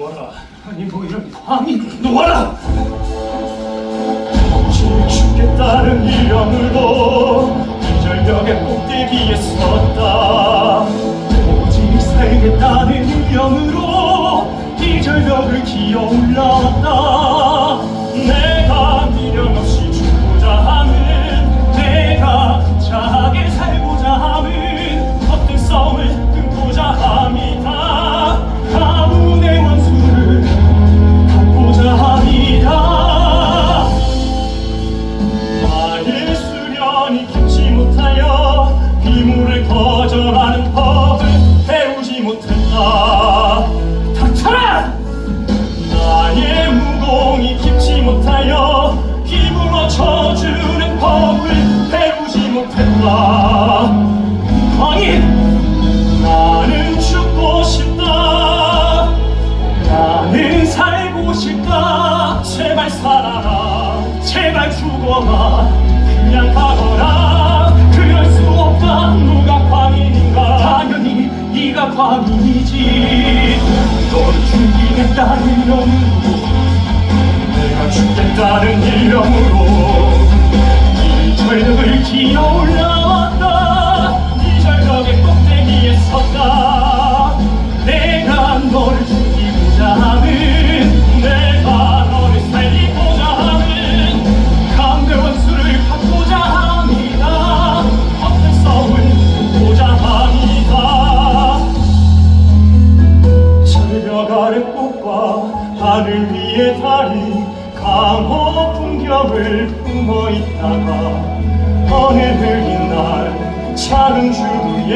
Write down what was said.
놓아라. 아니 뭐 이런 광이 놓아라. 죽겠다는 이름으로 이 절벽의 꼭대기에 섰다. 오직 살겠다는 이름으로 이 절벽을 기어 올라왔다. 살아라. 제발 죽어라. 그냥 가거라. 그럴 수 없다. 누가 광인인가? 당연히 네가 광인이지. 너를 죽이겠다는 이름으로 내가 죽겠다는 이름으로 이 절벽을 기어 올라 하늘 위의 달이 강호 풍경을 품어 있다가 어느 흐린 날 작은 주위